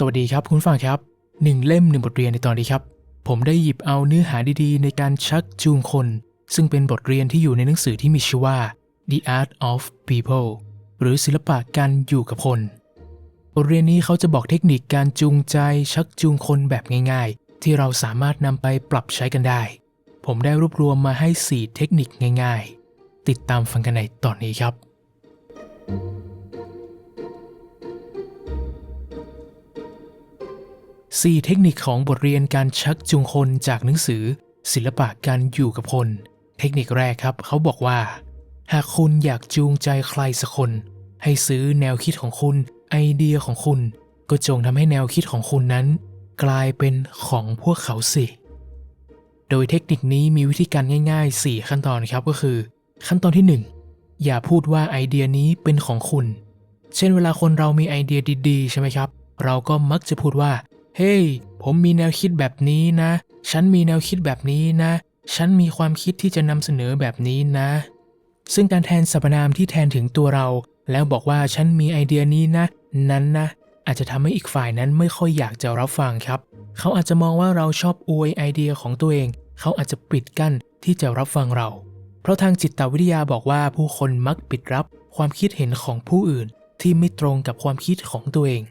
สวัสดีครับคุณฟังครับหนึ่งเล่มหนึ่งบทเรียนในตอนนี้ครับ ผมได้หยิบเอาเนื้อหาดีๆ ในการชักจูงคน ซึ่งเป็นบทเรียนที่อยู่ในหนังสือที่มีชื่อว่า The Art of People หรือศิลปะการอยู่กับคน บทเรียนนี้เขาจะบอกเทคนิคการจูงใจชักจูงคนแบบง่ายๆ ที่เราสามารถนำไปปรับใช้กันได้ ผมได้รวบรวมมาให้ 4 เทคนิคง่ายๆ ติดตามฟังกันในตอนนี้ครับ 4 เทคนิคของบทเรียนการชักจูงคนจากหนังสือ ศิลปะการอยู่กับคน เทคนิคแรกครับ เขาบอกว่า หากคุณอยากจูงใจใครสักคน ให้ซื้อแนวคิดของคุณ ไอเดียของคุณ ก็จงทำให้แนวคิดของคุณนั้น กลายเป็นของพวกเขาสิ โดยเทคนิคนี้มีวิธีการง่าย ๆ 4 ขั้นตอนครับก็คือ ขั้นตอนที่ 1 อย่าพูดว่าไอเดียนี้เป็นของคุณ เช่นเวลาคนเรามีไอเดียดีๆ ใช่ไหมครับ เราก็มักจะพูดว่า เฮ้ยผมมีแนวคิดแบบนี้นะ ฉันมีแนวคิดแบบนี้นะ ฉันมีความคิดที่จะนำเสนอแบบนี้นะ ซึ่งการแทนสรรพนามที่แทนถึงตัวเรา แล้วบอกว่าฉันมีไอเดียนี้นะ นั้นนะ อาจจะทำให้อีกฝ่ายนั้นไม่ค่อยอยากจะรับฟังครับ เขาอาจจะมองว่าเราชอบอวยไอเดียของตัวเอง เขาอาจจะปิดกั้นที่จะรับฟังเรา เพราะทางจิตวิทยาบอกว่าผู้คนมักปิดรับความคิดเห็นของผู้อื่นที่ไม่ตรงกับความคิดของตัวเอง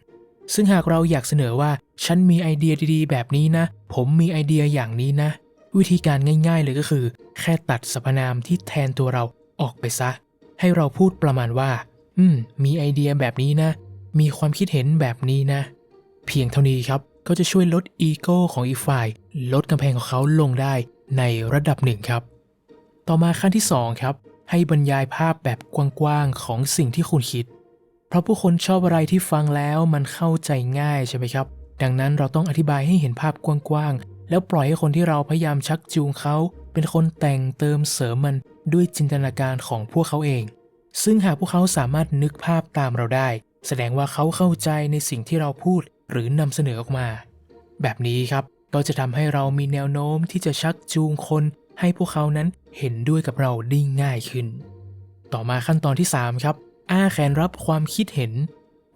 ซึ่งหากเราอยากเสนอว่า ฉันมีไอเดียดีๆ แบบนี้นะ ผมมีไอเดียอย่างนี้นะ วิธีการง่าย ๆ เลยก็คือ แค่ตัดสรรพนามที่แทนตัวเราออกไปซะ ให้เราพูดประมาณว่า อืม มีไอเดียแบบนี้นะ มีความคิดเห็นแบบนี้นะ เพียงเท่านี้ครับ ก็จะช่วยลดอีโก้ของอีกฝ่าย ลดกำแพงของเขาลงได้ในระดับหนึ่งครับ ต่อมาขั้นที่ 2 ครับ ให้บรรยายภาพแบบกว้างๆของสิ่งที่คุณคิด เพราะผู้คนชอบอะไรที่ฟังแล้วมันเข้าใจง่ายใช่ไหมครับ ดังนั้นเราต้องอธิบายให้เห็นภาพกว้างๆ แล้วปล่อยให้คนที่เราพยายามชักจูงเขา เป็นคนแต่งเติมเสริมมันด้วยจินตนาการของพวกเขาเอง ซึ่งหากพวกเขาสามารถนึกภาพตามเราได้ แสดงว่าเขาเข้าใจในสิ่งที่เราพูดหรือนำเสนอออกมา แบบนี้ครับก็จะทำให้เรามีแนวโน้มที่จะชักจูงคน ให้พวกเขานั้นเห็นด้วยกับเราได้ง่ายขึ้น ต่อมาขั้นตอนที่ 3 ครับ อ้าแขนรับความคิดเห็น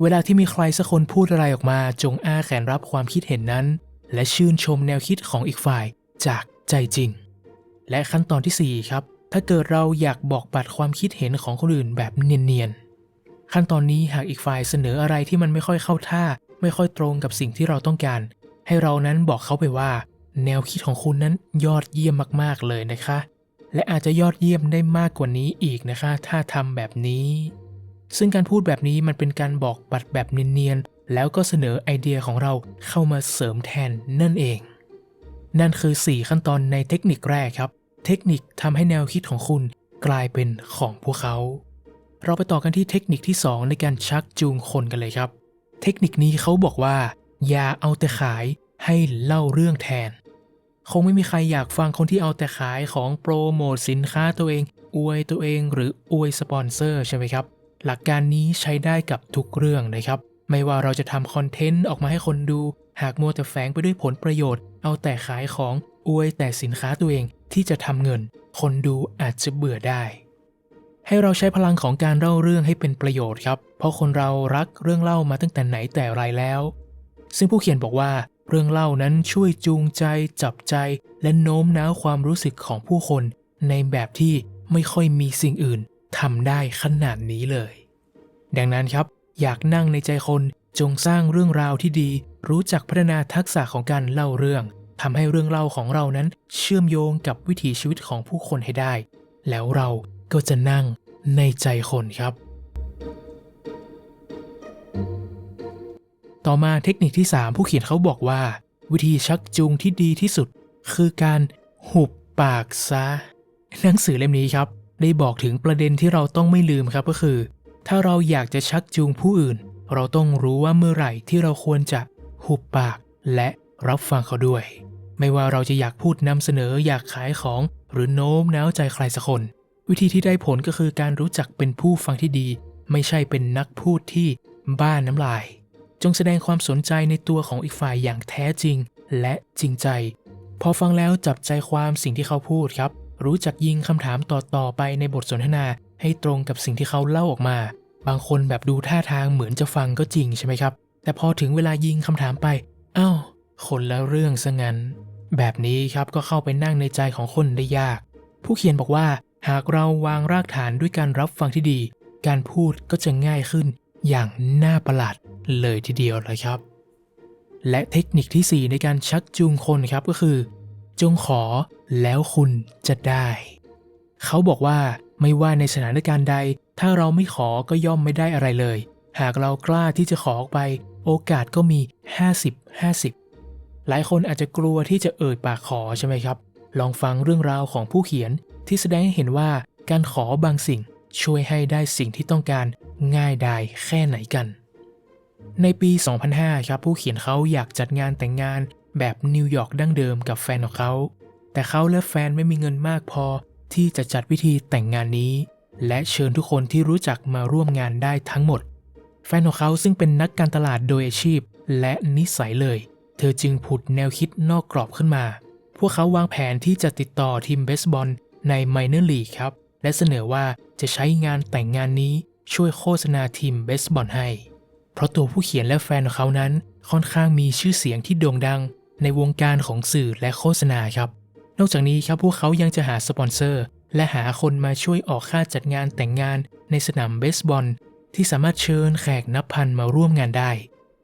เวลาที่มีใครสักคนพูดอะไรออกมาจงอ้าแขนรับความคิดเห็นนั้น และชื่นชมแนวคิดของอีกฝ่ายจากใจจริง และขั้นตอนทีสี่ 4 ครับ ถ้าเกิดเราอยากบอกปัดความคิดเห็นของคนอื่นแบบเนียนๆ ขั้นตอนนี้หากอีกฝ่ายเสนออะไรที่มันไม่ค่อยเข้าท่า ไม่ค่อยตรงกับสิ่งที่เราต้องการ ให้เรานั้นบอกเขาไปว่า แนวคิดของคุณนั้นยอดเยี่ยมมากๆเลยนะคะ และอาจจะยอดเยี่ยมได้มากกว่านี้อีกนะคะ ถ้าทำแบบนี้ ซึ่งการพูดแบบนี้มันเป็นการบอกปัดแบบเนียนๆ แล้วก็เสนอไอเดียของเราเข้ามาเสริมแทนนั่นเอง นั่นคือ 4 ขั้นตอนในเทคนิคแรกครับ เทคนิคทำให้แนวคิดของคุณกลายเป็นของพวกเขา เราไปต่อกันที่เทคนิคที่ 2 ในการชักจูงคนกันเลยครับ เทคนิคนี้เขาบอกว่า อย่าเอาแต่ขายให้เล่าเรื่องแทน คงไม่มีใครอยากฟังคนที่เอาแต่ขายของโปรโมทสินค้าตัวเอง อวยตัวเองหรืออวยสปอนเซอร์ใช่ไหมครับ หลักการนี้ใช้ได้กับทุกเรื่องนะครับ ไม่ว่าเราจะทำคอนเทนต์ออกมาให้คนดู หากมัวแต่แฝงไปด้วยผลประโยชน์ เอาแต่ขายของอวยแต่สินค้าตัวเองที่จะทำเงิน คนดูอาจจะเบื่อได้ ให้เราใช้พลังของการเล่าเรื่องให้เป็นประโยชน์ครับ เพราะคนเรารักเรื่องเล่ามาตั้งแต่ไหนแต่ไรแล้ว ซึ่งผู้เขียนบอกว่าเรื่องเล่านั้นช่วยจูงใจ จับใจ และโน้มน้าวความรู้สึกของผู้คน ในแบบที่ไม่ค่อยมีสิ่งอื่น ทำได้ขนาดนี้เลย ดังนั้นครับ อยากนั่งในใจคนจงสร้างเรื่องราวที่ดี รู้จักพัฒนาทักษะของการเล่าเรื่องทำให้เรื่องเล่าของเรานั้นเชื่อมโยงกับวิถีชีวิตของผู้คนให้ได้ แล้วเราก็จะนั่งในใจคนครับ ต่อมาเทคนิคที่ 3 ผู้เขียนเขาบอกว่า วิธีชักจูงที่ดีที่สุด คือการหุบปากซะหนังสือเล่มนี้ครับ ได้บอกถึงประเด็นที่เราต้องไม่ลืมครับก็คือ ถ้าเราอยากจะชักจูงผู้อื่น เราต้องรู้ว่าเมื่อไหร่ที่เราควรจะหุบปาก และรับฟังเขาด้วย ไม่ว่าเราจะอยากพูดนำเสนออยากขายของ หรือโน้มน้าวใจใครสักคน วิธีที่ได้ผลก็คือการรู้จักเป็นผู้ฟังที่ดี ไม่ใช่เป็นนักพูดที่บ้านน้ำลาย จงแสดงความสนใจในตัวของอีกฝ่ายอย่างแท้จริง และจริงใจ พอฟังแล้วจับใจความสิ่งที่เขาพูดครับ รู้จักยิงคำถามต่อๆไปในบทสนทนาให้ตรงกับสิ่งที่เขาเล่าออกมา บางคนแบบดูท่าทางเหมือนจะฟังก็จริงใช่ไหมครับ แต่พอถึงเวลายิงคำถามไปอ้าวคนละเรื่องซะงั้น แบบนี้ครับก็เข้าไปนั่งในใจของคนได้ยาก ผู้เขียนบอกว่า หากเราวางรากฐานด้วยการรับฟังที่ดี การพูดก็จะง่ายขึ้นอย่างน่าประหลาดเลยทีเดียวเลยครับ และเทคนิคทีสี่4 ในการชักจูงคนครับก็คือ จงขอแล้วคุณจะได้ เขาบอกว่าไม่ว่าในสถานการณ์ใด ถ้าเราไม่ขอก็ย่อมไม่ได้อะไรเลย หากเรากล้าที่จะขอออกไป โอกาสก็มี 50 50 หลายคนอาจจะกลัวที่จะเอ่ยปากขอใช่ไหมครับ ลองฟังเรื่องราวของผู้เขียนที่แสดงให้เห็นว่าการขอบางสิ่งช่วยให้ได้สิ่งที่ต้องการง่ายดายแค่ไหนกัน ในปี 2005 ครับผู้เขียนเขาอยากจัดงานแต่งงาน แบบนิวยอร์กดั้งเดิมกับแฟนของเขา แต่เขาและแฟนไม่มีเงินมากพอที่จะจัดวิธีแต่งงานนี้ และเชิญทุกคนที่รู้จักมาร่วมงานได้ทั้งหมด แฟนของเขาซึ่งเป็นนักการตลาดโดยอาชีพและนิสัยเลย เธอจึงผุดแนวคิดนอกกรอบขึ้นมา พวกเขาวางแผนที่จะติดต่อทีมเบสบอลในไมเนอร์ลีครับ และเสนอว่าจะใช้งานแต่งงานนี้ช่วยโฆษณาทีมเบสบอลให้ เพราะตัวผู้เขียนและแฟนของเขานั้นค่อนข้างมีชื่อเสียงที่โด่งดัง ในวงการของสื่อและโฆษณาครับ นอกจากนี้ครับพวกเขายังจะหาสปอนเซอร์ และหาคนมาช่วยออกค่าจัดงานแต่งงานในสนามเบสบอล ที่สามารถเชิญแขกนับพันมาร่วมงานได้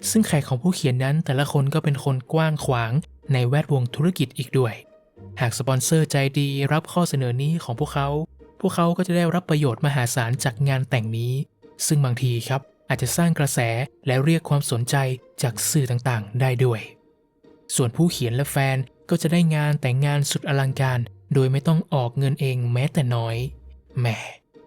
ซึ่งแขกของผู้เขียนนั้นแต่ละคนก็เป็นคนกว้างขวางในแวดวงธุรกิจอีกด้วย หากสปอนเซอร์ใจดีรับข้อเสนอนี้ของพวกเขา พวกเขาก็จะได้รับประโยชน์มหาศาลจากงานแต่งนี้ ซึ่งบางทีครับอาจจะสร้างกระแสและเรียกความสนใจจากสื่อต่างๆ ได้ด้วย ส่วนผู้เขียนและแฟนก็จะได้งานแต่งงานสุดอลังการ โดยไม่ต้องออกเงินเองแม้แต่น้อย แหม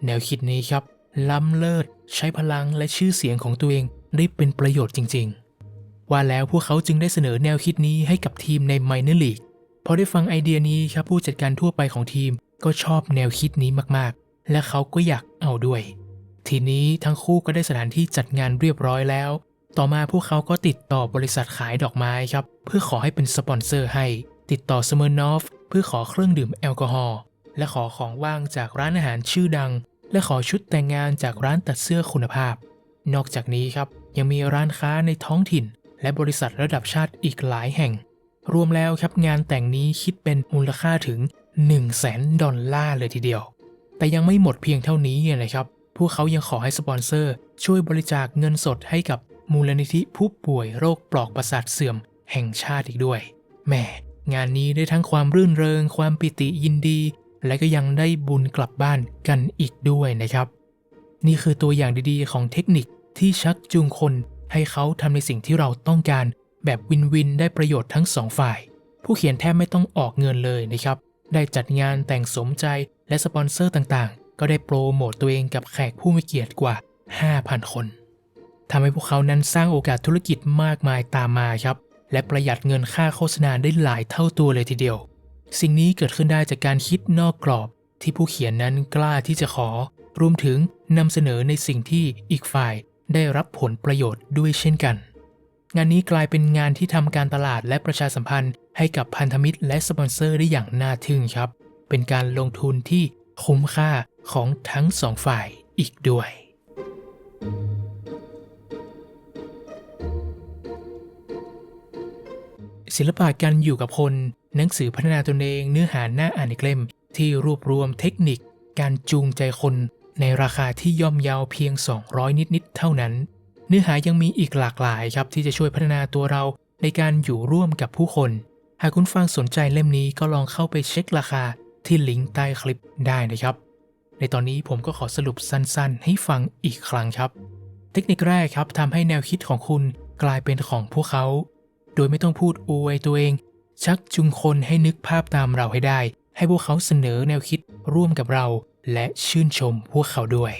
แนวคิดนี้ครับ ล้ำเลิศ ใช้พลังและชื่อเสียงของตัวเองได้เป็นประโยชน์จริง ๆ ว่าแล้วพวกเขาจึงได้เสนอแนวคิดนี้ให้กับทีมในไมเนอร์ลีกพอได้ฟังไอเดียนี้ครับผู้จัดการทั่วไปของทีมก็ชอบแนวคิดนี้มากๆ และเขาก็อยากเอาด้วย ทีนี้ทั้งคู่ก็ได้สถานที่จัดงานเรียบร้อยแล้ว ต่อมาพวกเขาก็ติดต่อบริษัทขายดอกไม้ครับ เพื่อขอให้เป็นสปอนเซอร์ให้ ติดต่อสเมอร์นอฟเพื่อขอเครื่องดื่มแอลกอฮอล์และขอของว่างจากร้านอาหารชื่อดัง และขอชุดแต่งงานจากร้านตัดเสื้อคุณภาพ นอกจากนี้ครับยังมีร้านค้าในท้องถิ่น และบริษัทระดับชาติอีกหลายแห่ง รวมแล้วครับงานแต่งนี้คิดเป็นมูลค่าถึง 1 0 0 0 0แสนดอลลาร์เลยทีเดียว แต่ยังไม่หมดเพียงเท่านี้นะครับ พวกเขายังขอให้สปอนเซอร์ช่วยบริจาคเงินสดให้กับ มูลนิธิผู้ป่วยโรคปลอกประสาทเสื่อมแห่งชาติอีกด้วยแหมงานนี้ได้ทั้งความรื่นเริง ความปิติยินดี และก็ยังได้บุญกลับบ้านกันอีกด้วยนะครับ นี่คือตัวอย่างดีๆ ของเทคนิคที่ชักจูงคน ให้เขาทำในสิ่งที่เราต้องการ แบบวินวินได้ประโยชน์ทั้งสองฝ่าย ผู้เขียนแทบไม่ต้องออกเงินเลยนะครับ ได้จัดงานแต่งสมใจและสปอนเซอร์ต่างๆ ก็ได้โปรโมตตัวเองกับแขกผู้มีเกียรติกว่า 5,000 คน ทำให้พวกเขานั้นสร้างโอกาสธุรกิจมากมายตามมาครับ และประหยัดเงินค่าโฆษณาได้หลายเท่าตัวเลยทีเดียว สิ่งนี้เกิดขึ้นได้จากการคิดนอกกรอบ ที่ผู้เขียนนั้นกล้าที่จะขอ รวมถึงนำเสนอในสิ่งที่อีกฝ่ายได้รับผลประโยชน์ด้วยเช่นกัน งานนี้กลายเป็นงานที่ทำการตลาดและประชาสัมพันธ์ ให้กับพันธมิตรและสปอนเซอร์ได้อย่างน่าทึ่งครับ เป็นการลงทุนที่คุ้มค่าของทั้งสองฝ่ายอีกด้วย ศิลปะการอยู่กับคน หนังสือพัฒนาตนเองเนื้อหาหน้าอ่านอีกเล่ม ที่รวบรวมเทคนิค การจูงใจคน ในราคาที่ย่อมเยาวเพียง 200 นิดๆเท่านั้น เนื้อหายังมีอีกหลากหลายครับที่จะช่วยพัฒนาตัวเราในการอยู่ร่วมกับผู้คน หากคุณฟังสนใจเล่มนี้ก็ลองเข้าไปเช็คราคาที่ลิงก์ใต้คลิปได้นะครับ ในตอนนี้ผมก็ขอสรุปสั้นๆ ให้ฟังอีกครั้งครับ เทคนิคแรกครับทำให้แนวคิดของคุณกลายเป็นของพวกเขา โดยไม่ต้องพูดอวยตัวเอง ชักจูงคนให้นึกภาพตามเราให้ได้ ให้พวกเขาเสนอแนวคิดร่วมกับเรา และชื่นชมพวกเขาด้วย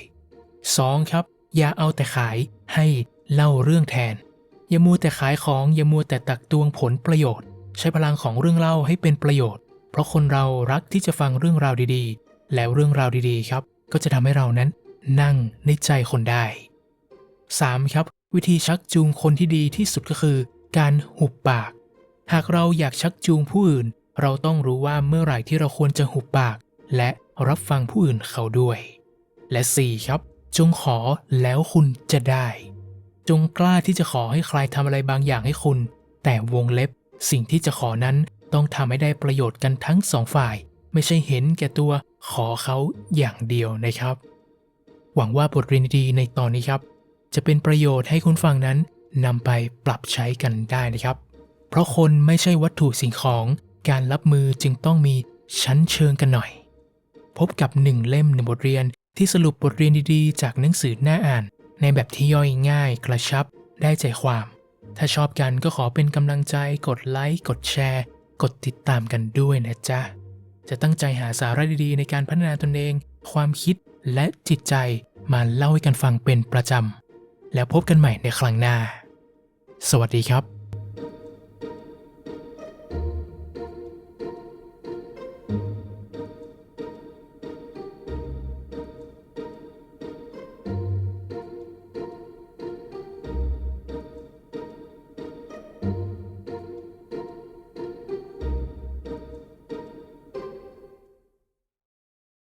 2. ครับ อย่าเอาแต่ขายให้เล่าเรื่องแทน อย่ามัวแต่ขายของอย่ามัวแต่ตักตวงผลประโยชน์ ใช้พลังของเรื่องเล่าให้เป็นประโยชน์ เพราะคนเรารักที่จะฟังเรื่องราวดีๆ แล้วเรื่องราวดีๆ ครับ ก็จะทำให้เรานั้นนั่งในใจคนได้ 3. ครับ วิธีชักจูงคนที่ดีที่สุดก็คือ การหุบปาก หากเราอยากชักจูงผู้อื่น เราต้องรู้ว่าเมื่อไหร่ที่เราควรจะหุบปาก และรับฟังผู้อื่นเขาด้วย และ 4. ครับ จงขอแล้วคุณจะได้ จงกล้าที่จะขอให้ใครทำอะไรบางอย่างให้คุณ แต่วงเล็บ สิ่งที่จะขอนั้นต้องทำให้ได้ประโยชน์กันทั้งสองฝ่าย ไม่ใช่เห็นแก่ตัวขอเขาอย่างเดียวนะครับ หวังว่าบทเรียนดีในตอนนี้ครับ จะเป็นประโยชน์ให้คุณฟังนั้น นำไปปรับใช้กันได้นะครับ เพราะคนไม่ใช่วัตถุสิ่งของการรับมือจึงต้องมีชั้นเชิงกันหน่อย พบกับหนึ่งเล่มหนึ่งบทเรียนที่สรุปบทเรียนดีๆ จากหนังสือหน้าอ่าน ในแบบที่ย่อยง่าย กระชับ ได้ใจความ ถ้าชอบกันก็ขอเป็นกำลังใจกดไลค์กดแชร์ กดติดตามกันด้วยนะจ๊ะ จะตั้งใจหาสาระดีๆ ในการพัฒนาตนเอง ความคิดและจิตใจมาเล่าให้กันฟังเป็นประจำ แล้วพบกันใหม่ในครั้งหน้า สวัสดีครับ